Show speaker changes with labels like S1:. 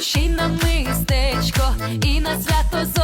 S1: душі на мистечко і на свято.